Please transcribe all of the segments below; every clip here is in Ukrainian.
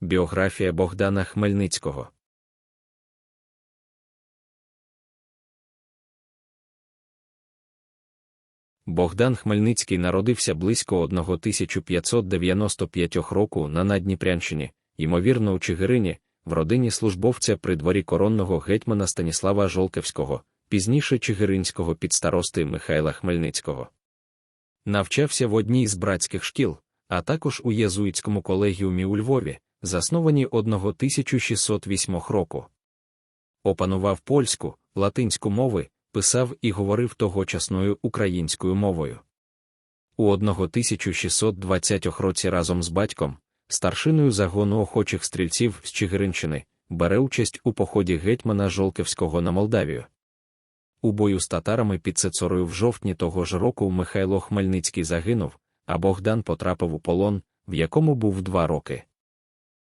Біографія Богдана Хмельницького. Богдан Хмельницький народився близько 1595 року на Надніпрянщині, ймовірно, у Чигирині, в родині службовця при дворі коронного гетьмана Станіслава Жолкевського, пізніше Чигиринського підстарости Михайла Хмельницького. Навчався в одній з братських шкіл, а також у єзуїтському колегіумі у Львові, засновані 1608 року. Опанував польську, латинську мови, писав і говорив тогочасною українською мовою. У 1620 році разом з батьком, старшиною загону охочих стрільців з Чигиринщини, бере участь у поході гетьмана Жолківського на Молдавію. У бою з татарами під Цецорою в жовтні того ж року Михайло Хмельницький загинув, а Богдан потрапив у полон, в якому був два роки.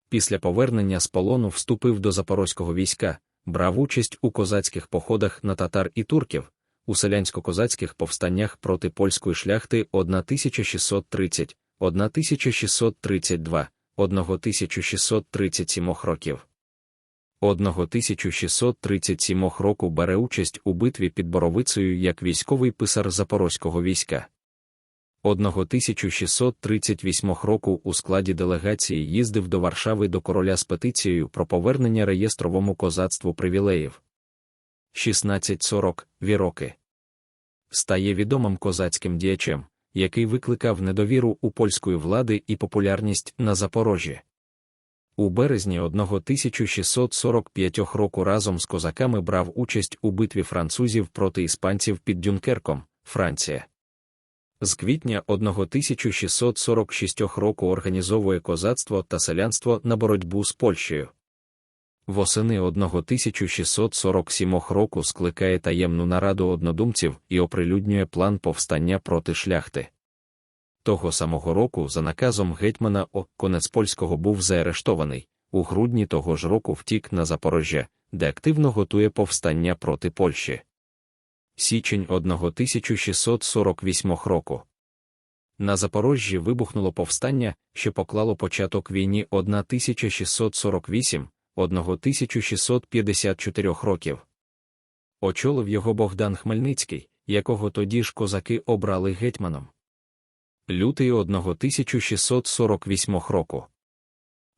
Після повернення з полону вступив до запорозького війська, брав участь у козацьких походах на татар і турків, у селянсько-козацьких повстаннях проти польської шляхти 1630, 1632, 1637 років. 1637 року бере участь у битві під Боровицею як військовий писар запорозького війська. 1638 року у складі делегації їздив до Варшави до короля з петицією про повернення реєстровому козацтву привілеїв. 1640 віроки стає відомим козацьким діячем, який викликав недовіру у польської влади і популярність на Запорожжі. У березні 1645 року разом з козаками брав участь у битві французів проти іспанців під Дюнкерком, Франція. З квітня 1646 року організовує козацтво та селянство на боротьбу з Польщею. Восени 1647 року скликає таємну нараду однодумців і оприлюднює план повстання проти шляхти. Того самого року, за наказом гетьмана О. Конець польського був заарештований, у грудні того ж року втік на Запорожжя, де активно готує повстання проти Польщі січень 1648 року. На Запорожжі вибухнуло повстання, що поклало початок війні 1648-1654 років. Очолив його Богдан Хмельницький, якого тоді ж козаки обрали гетьманом. Лютий 1648 року.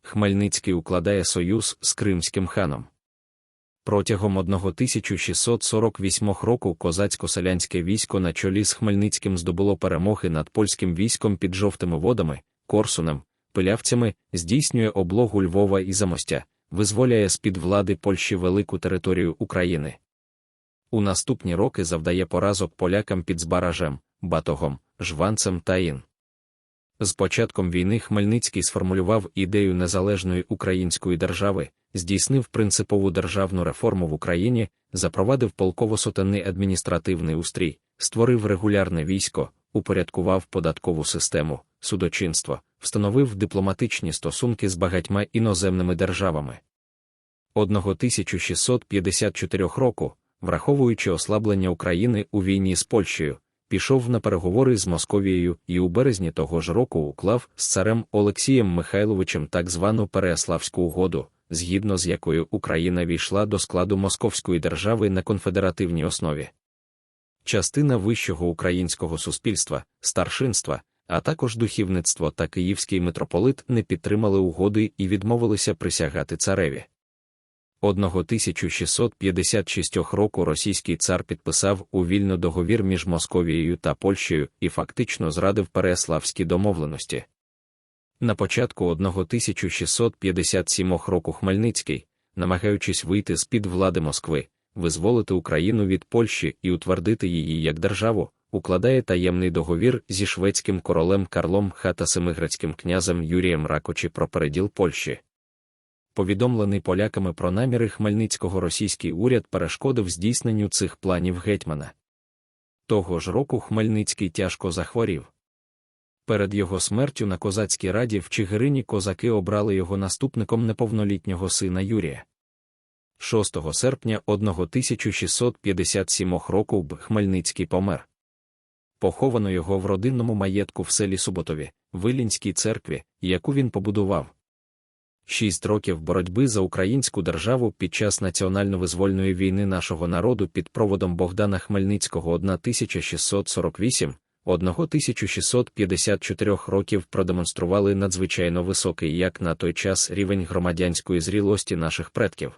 Хмельницький укладає союз з Кримським ханом. Протягом 1648 року козацько-селянське військо на чолі з Хмельницьким здобуло перемоги над польським військом під жовтими водами, Корсунем, пилявцями, здійснює облогу Львова і Замостя, визволяє з-під влади Польщі велику територію України. У наступні роки завдає поразок полякам під Збаражем, Батогом, Жванцем та Ін. З початком війни Хмельницький сформулював ідею незалежної української держави, здійснив принципову державну реформу в Україні, запровадив полково-сотенний адміністративний устрій, створив регулярне військо, упорядкував податкову систему, судочинство, встановив дипломатичні стосунки з багатьма іноземними державами. 1654 року, враховуючи ослаблення України у війні з Польщею, пішов на переговори з Московією і у березні того ж року уклав з царем Олексієм Михайловичем так звану Переяславську угоду, згідно з якою Україна війшла до складу Московської держави на конфедеративній основі. Частина вищого українського суспільства, старшинства, а також духівництво та київський митрополит не підтримали угоди і відмовилися присягати цареві. 1656 року російський цар підписав у вільно договір між Московією та Польщею і фактично зрадив переяславські домовленості. На початку 1657 року Хмельницький, намагаючись вийти з під влади Москви, визволити Україну від Польщі і утвердити її як державу, укладає таємний договір зі шведським королем Карлом Ха та князем Юрієм Ракочі про переділ Польщі. Повідомлений поляками про наміри Хмельницького російський уряд перешкодив здійсненню цих планів гетьмана. Того ж року Хмельницький тяжко захворів. Перед його смертю на козацькій раді в Чигирині козаки обрали його наступником неповнолітнього сина Юрія. 6 серпня 1657 року Б. Хмельницький помер. Поховано його в родинному маєтку в селі Суботові, Вилінській церкві, яку він побудував. Шість років боротьби за українську державу під час національно-визвольної війни нашого народу під проводом Богдана Хмельницького 1648 1654 років продемонстрували надзвичайно високий як на той час рівень громадянської зрілості наших предків.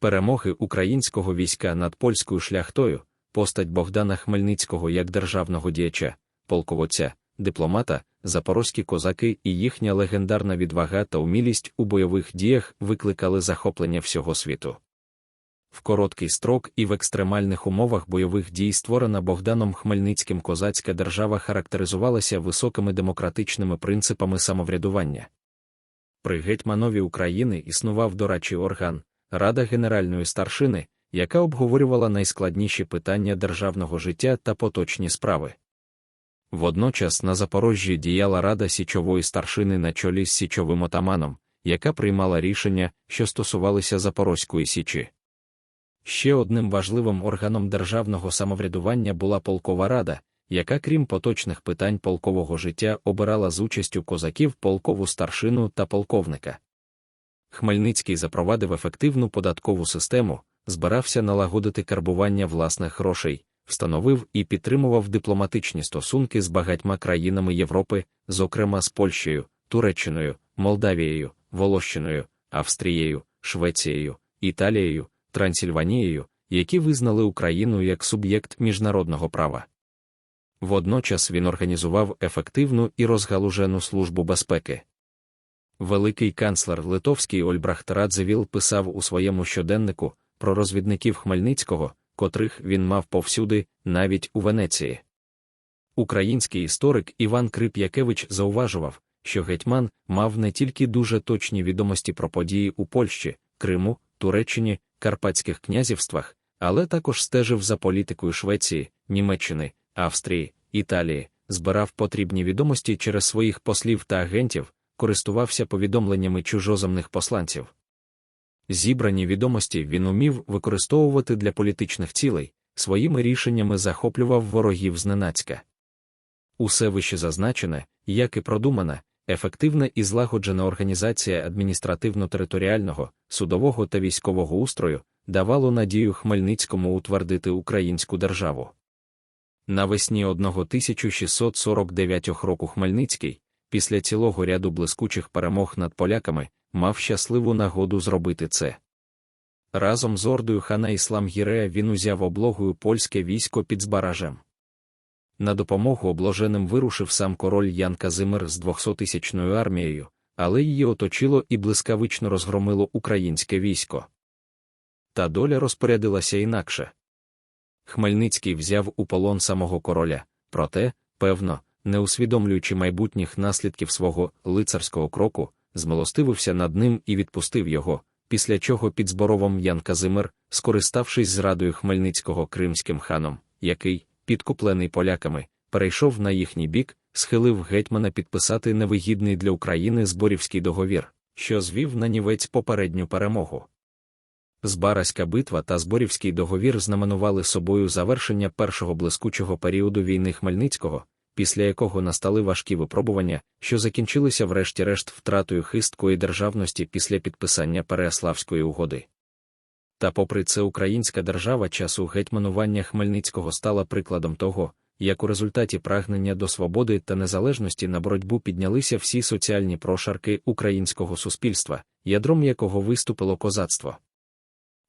Перемоги українського війська над польською шляхтою, постать Богдана Хмельницького як державного діяча, полководця, дипломата, запорозькі козаки і їхня легендарна відвага та умілість у бойових діях викликали захоплення всього світу. В короткий строк і в екстремальних умовах бойових дій створена Богданом Хмельницьким козацька держава характеризувалася високими демократичними принципами самоврядування. При гетьманові України існував дорадчий орган, Рада Генеральної старшини, яка обговорювала найскладніші питання державного життя та поточні справи. Водночас на Запорожжі діяла Рада січової старшини на чолі з січовим отаманом, яка приймала рішення, що стосувалися Запорозької січі. Ще одним важливим органом державного самоврядування була полкова рада, яка, крім поточних питань полкового життя, обирала з участю козаків полкову старшину та полковника. Хмельницький запровадив ефективну податкову систему, збирався налагодити карбування власних грошей, встановив і підтримував дипломатичні стосунки з багатьма країнами Європи, зокрема з Польщею, Туреччиною, Молдавією, Волощиною, Австрією, Швецією, Італією, Трансильванією, які визнали Україну як суб'єкт міжнародного права. Водночас він організував ефективну і розгалужену службу безпеки. Великий канцлер Литовський Ольбрахт Радзевіл писав у своєму щоденнику про розвідників Хмельницького, котрих він мав повсюди, навіть у Венеції. Український історик Іван Крип'якевич зауважував, що гетьман мав не тільки дуже точні відомості про події у Польщі, Криму, Туреччині, Карпатських князівствах, але також стежив за політикою Швеції, Німеччини, Австрії, Італії, збирав потрібні відомості через своїх послів та агентів, користувався повідомленнями чужоземних посланців. Зібрані відомості він умів використовувати для політичних цілей, своїми рішеннями захоплював ворогів зненацька. Усе вище зазначене, як і продумана, ефективна і злагоджена організація адміністративно-територіального, судового та військового устрою давало надію Хмельницькому утвердити українську державу. Навесні 1649 року Хмельницький, після цілого ряду блискучих перемог над поляками, мав щасливу нагоду зробити це. Разом з ордою хана Іслам Гірея він узяв облогою польське військо під Збаражем. На допомогу обложеним вирушив сам король Ян Казимир з 200-тисячною армією, але її оточило і блискавично розгромило українське військо. Та доля розпорядилася інакше. Хмельницький взяв у полон самого короля, проте, певно, не усвідомлюючи майбутніх наслідків свого лицарського кроку, змилостивився над ним і відпустив його, після чого під зборовом Ян Казимир, скориставшись зрадою Хмельницького кримським ханом, який, підкуплений поляками, перейшов на їхній бік, схилив гетьмана підписати невигідний для України зборівський договір, що звів на нівець попередню перемогу. Збаразька битва та зборівський договір знаменували собою завершення першого блискучого періоду війни Хмельницького, після якого настали важкі випробування, що закінчилися врешті-решт втратою хисткої державності після підписання Переяславської угоди. Та, попри це, українська держава часу гетьманування Хмельницького стала прикладом того, як у результаті прагнення до свободи та незалежності на боротьбу піднялися всі соціальні прошарки українського суспільства, ядром якого виступило козацтво.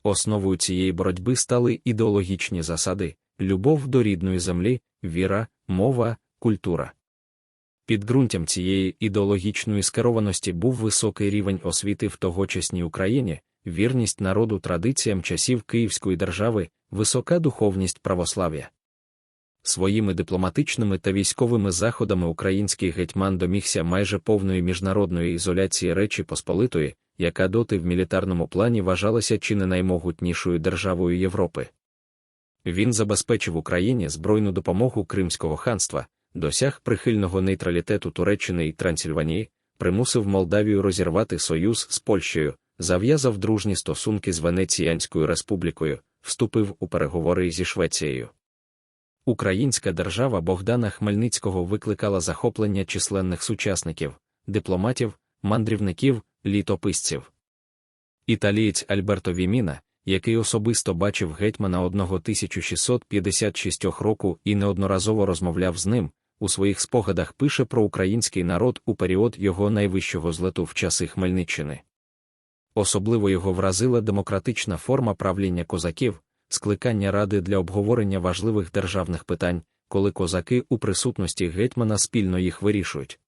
Основою цієї боротьби стали ідеологічні засади, любов до рідної землі, віра, мова, культура. Підґрунтям цієї ідеологічної скерованості був високий рівень освіти в тогочасній Україні, вірність народу традиціям часів Київської держави, висока духовність православ'я. Своїми дипломатичними та військовими заходами український гетьман домігся майже повної міжнародної ізоляції Речі Посполитої, яка доти в мілітарному плані вважалася чи не наймогутнішою державою Європи. Він забезпечив Україні збройну допомогу Кримського ханства, досяг прихильного нейтралітету Туреччини і Трансильванії, примусив Молдавію розірвати союз з Польщею, зав'язав дружні стосунки з Венеціянською республікою, вступив у переговори зі Швецією. Українська держава Богдана Хмельницького викликала захоплення численних сучасників, дипломатів, мандрівників, літописців. Італієць Альберто Віміна, який особисто бачив гетьмана 1656 року і неодноразово розмовляв з ним, у своїх спогадах пише про український народ у період його найвищого злету в часи Хмельниччини. Особливо його вразила демократична форма правління козаків, скликання ради для обговорення важливих державних питань, коли козаки у присутності гетьмана спільно їх вирішують.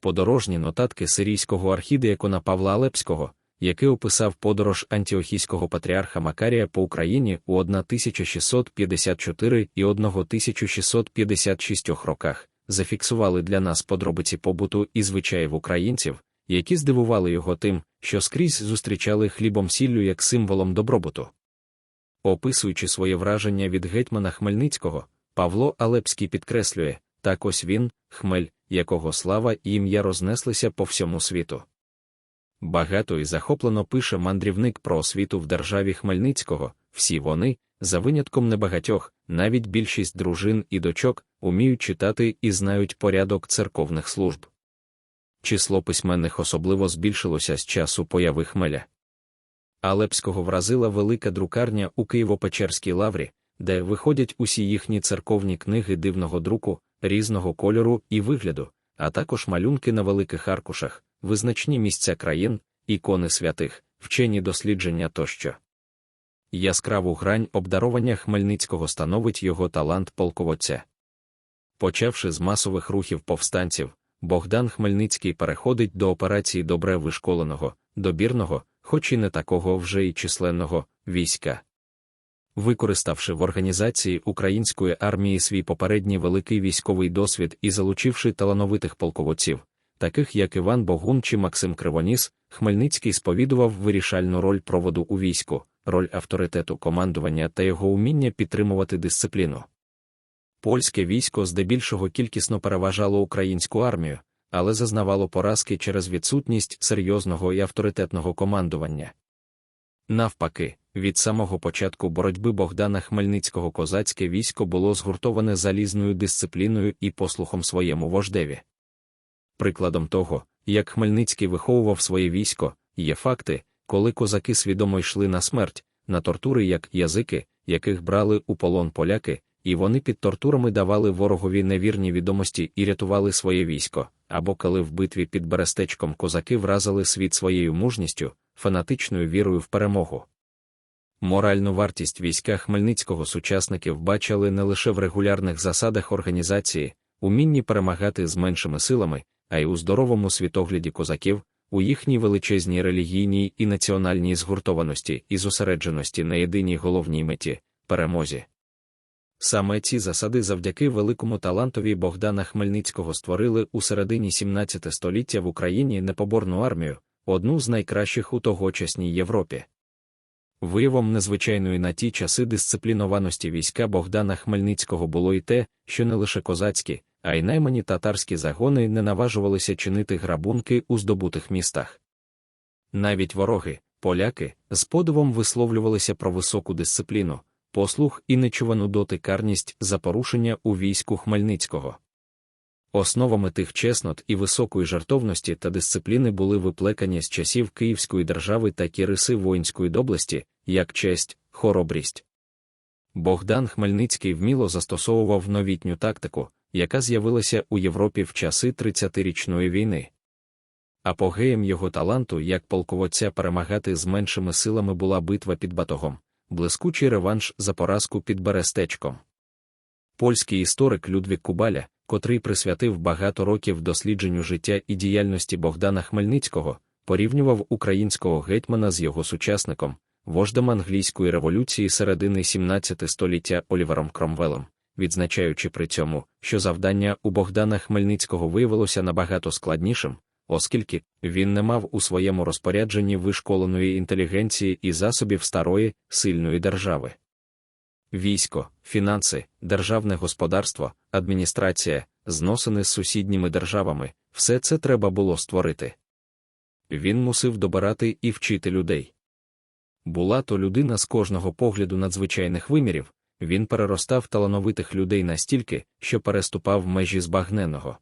Подорожні нотатки сирійського архідеякона Павла Алепського, який описав подорож антіохійського патріарха Макарія по Україні у 1654 і 1656 роках, зафіксували для нас подробиці побуту і звичаїв українців, які здивували його тим, що скрізь зустрічали хлібом сіллю як символом добробуту. Описуючи своє враження від гетьмана Хмельницького, Павло Алепський підкреслює так ось він, хмель, якого слава і ім'я рознеслися по всьому світу. Багато і захоплено пише мандрівник про освіту в державі Хмельницького, всі вони, за винятком небагатьох, навіть більшість дружин і дочок, уміють читати і знають порядок церковних служб. Число письменних особливо збільшилося з часу появи хмеля. Алепського вразила велика друкарня у Києво-Печерській лаврі, де виходять усі їхні церковні книги дивного друку, різного кольору і вигляду, а також малюнки на великих аркушах, визначні місця країн, ікони святих, вчені дослідження тощо. Яскраву грань обдарування Хмельницького становить його талант полководця. Почавши з масових рухів повстанців, Богдан Хмельницький переходить до операції добре вишколеного, добірного, хоч і не такого вже й численного, війська. Використавши в організації української армії свій попередній великий військовий досвід і залучивши талановитих полководців, таких як Іван Богун чи Максим Кривоніс, Хмельницький сповідував вирішальну роль проводу у війську, роль авторитету командування та його уміння підтримувати дисципліну. Польське військо здебільшого кількісно переважало українську армію, але зазнавало поразки через відсутність серйозного і авторитетного командування. Навпаки, від самого початку боротьби Богдана Хмельницького козацьке військо було згуртоване залізною дисципліною і послухом своєму вождеві. Прикладом того, як Хмельницький виховував своє військо, є факти, коли козаки свідомо йшли на смерть, на тортури як язики, яких брали у полон поляки, і вони під тортурами давали ворогові невірні відомості і рятували своє військо, або коли в битві під Берестечком козаки вразили світ своєю мужністю, фанатичною вірою в перемогу. Моральну вартість війська Хмельницького сучасників бачили не лише в регулярних засадах організації, умінні перемагати з меншими силами, а й у здоровому світогляді козаків, у їхній величезній релігійній і національній згуртованості і зосередженості на єдиній головній меті перемозі. Саме ці засади завдяки великому талантові Богдана Хмельницького створили у середині 17 століття в Україні непоборну армію, одну з найкращих у тогочасній Європі. Виявом незвичайної на ті часи дисциплінованості війська Богдана Хмельницького було й те, що не лише козацькі, а й наймані татарські загони не наважувалися чинити грабунки у здобутих містах. Навіть вороги, поляки, з подивом висловлювалися про високу дисципліну, послух і нечувану дотикарність за порушення у війську Хмельницького. Основами тих чеснот і високої жартовності та дисципліни були виплекані з часів Київської держави такі риси воїнської доблесті, як честь, хоробрість. Богдан Хмельницький вміло застосовував новітню тактику, яка з'явилася у Європі в часи 30-річної війни. Апогеєм його таланту як полководця перемагати з меншими силами була битва під батогом, блискучий реванш за поразку під Берестечком. Польський історик Людвік Кубаля, котрий присвятив багато років дослідженню життя і діяльності Богдана Хмельницького, порівнював українського гетьмана з його сучасником, вождем англійської революції середини 17 століття Олівером Кромвелом, відзначаючи при цьому, що завдання у Богдана Хмельницького виявилося набагато складнішим, оскільки він не мав у своєму розпорядженні вишколеної інтелігенції і засобів старої, сильної держави. Військо, фінанси, державне господарство, адміністрація, зносини з сусідніми державами все це треба було створити. Він мусив добирати і вчити людей. Була то людина з кожного погляду надзвичайних вимірів, він переростав талановитих людей настільки, що переступав межі збагненого.